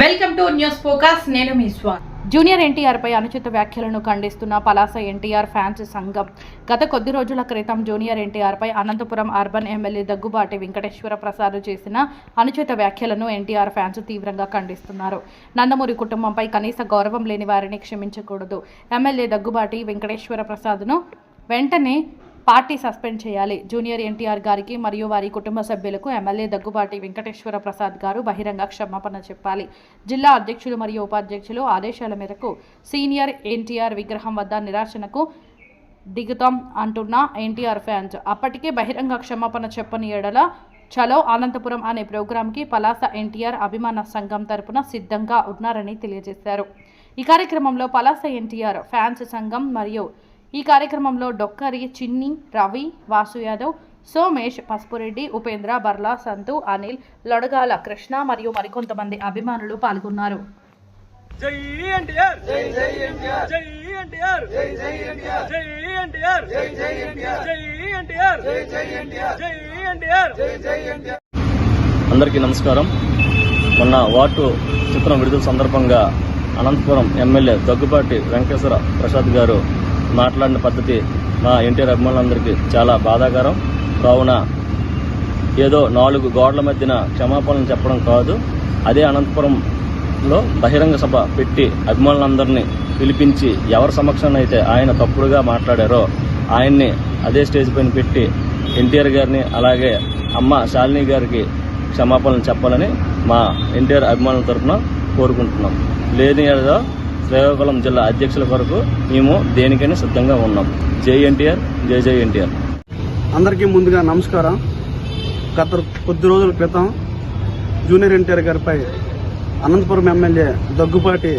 Welcome to news focus నేను మీ junior ఎన్టీఆర్పై అనుచిత వ్యాఖ్యలను ఖండిస్తున్న పలాస ఎన్టీఆర్ ఫ్యాన్స్ సంఘం. గత కొద్ది రోజుల క్రితం జూనియర్ ఎన్టీఆర్పై అనంతపురం అర్బన్ ఎమ్మెల్యే దగ్గుబాటి వెంకటేశ్వర ప్రసాద్ చేసిన అనుచిత వ్యాఖ్యలను ఎన్టీఆర్ ఫ్యాన్స్ తీవ్రంగా ఖండిస్తున్నారు. నందమూరి కుటుంబంపై కనీస గౌరవం లేని వారిని క్షమించకూడదు. ఎమ్మెల్యే దగ్గుబాటి వెంకటేశ్వర ప్రసాద్ను వెంటనే పార్టీ సస్పెండ్ చేయాలి. జూనియర్ ఎన్టీఆర్ గారికి మరియు వారి కుటుంబ సభ్యులకు ఎమ్మెల్యే దగ్గుబాటి వెంకటేశ్వర ప్రసాద్ గారు బహిరంగ క్షమాపణ చెప్పాలి. జిల్లా అధ్యక్షులు మరియు ఉపాధ్యక్షులు ఆదేశాల మేరకు సీనియర్ ఎన్టీఆర్ విగ్రహం వద్ద నిరాశనకు దిగుతాం అంటున్న ఎన్టీఆర్ ఫ్యాన్స్. అప్పటికే బహిరంగ క్షమాపణ చెప్పని ఎడల చలో అనంతపురం అనే ప్రోగ్రాంకి పలాస ఎన్టీఆర్ అభిమాన సంఘం తరపున సిద్ధంగా ఉన్నారని తెలియజేశారు. ఈ కార్యక్రమంలో పలాస ఎన్టీఆర్ ఫ్యాన్స్ సంఘం మరియు ఈ కార్యక్రమంలో డొక్కరి చిన్ని రవి వాసు యాదవ్ సోమేష్ పసుపురెడ్డి ఉపేంద్ర బర్లా సంతు అనిల్ లొడగాల కృష్ణ మరియు మరికొంతమంది అభిమానులు పాల్గొన్నారు జై ఎన్టీఆర్ జై జై ఎన్టీఆర్ జై ఎన్టీఆర్ జై జై ఎన్టీఆర్ జై ఎన్టీఆర్ జై జై ఎన్టీఆర్ జై ఎన్టీఆర్ జై జై ఎన్టీఆర్ జై ఎన్టీఆర్ జై జై ఎన్టీఆర్ అందరికీ నమస్కారం మొన్న వాటు చిత్రం విడుదల సందర్భంగా అనంతపురం ఎమ్మెల్యే దగ్గుబాటి వెంకటేశ్వర ప్రసాద్ గారు మాట్లాడిన పద్ధతి మా ఎన్టీఆర్ అభిమానులందరికీ చాలా బాధాకరం. కావున ఏదో నాలుగు గోడల మధ్యన క్షమాపణలు చెప్పడం కాదు. అదే అనంతపురంలో బహిరంగ సభ పెట్టి అభిమానులందరినీ పిలిపించి ఎవరి సమక్షంలో అయితే ఆయన తప్పుడుగా మాట్లాడారో ఆయన్ని అదే స్టేజ్ పైన పెట్టి ఎన్టీఆర్ గారిని అలాగే అమ్మ శాలిని గారికి క్షమాపణలు చెప్పాలని మా ఎన్టీఆర్ అభిమానుల తరఫున కోరుకుంటున్నాం. లేని ఏదో శ్రీకాకుళం జిల్లా అధ్యక్షుల కొరకు మేము దేనికైనా సిద్ధంగా ఉన్నాం. జై ఎన్టీఆర్ జై జై ఎన్టీఆర్. అందరికీ ముందుగా నమస్కారం. గత కొద్ది రోజుల క్రితం జూనియర్ ఎన్టీఆర్ గారిపై అనంతపురం ఎమ్మెల్యే దగ్గుపాటి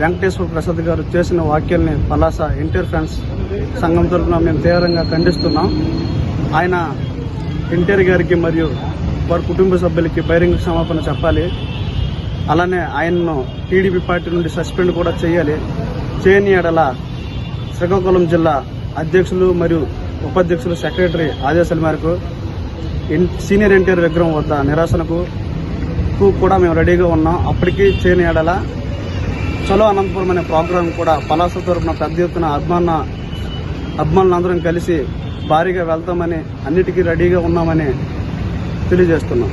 వెంకటేశ్వర ప్రసాద్ గారు చేసిన వ్యాఖ్యల్ని పలాస ఎన్టీఆర్ ఫ్యాన్స్ సంఘం తరఫున మేము తీవ్రంగా ఖండిస్తున్నాం. ఆయన ఎన్టీఆర్ గారికి మరియు వారి కుటుంబ సభ్యులకి బహిరంగ క్షమాపణ చెప్పాలి. అలానే ఆయన్ను టీడీపీ పార్టీ నుండి సస్పెండ్ కూడా చేయాలి. చేయని ఎడల శ్రీకాకుళం జిల్లా అధ్యక్షులు మరియు ఉపాధ్యక్షులు సెక్రటరీ ఆదేశాల మేరకు ఎన్- సీనియర్ ఎన్టీఆర్ విగ్రహం వద్ద నిరాశనకు కూడా మేము రెడీగా ఉన్నాం. అప్పటికీ చేయని ఎడల చలో అనంతపురం అనే ప్రోగ్రాం కూడా పలాస తరపున పెద్ద ఎత్తున అభిమాన అభిమానులందరం కలిసి భారీగా వెళ్తామని అన్నిటికీ రెడీగా ఉన్నామని తెలియజేస్తున్నాం.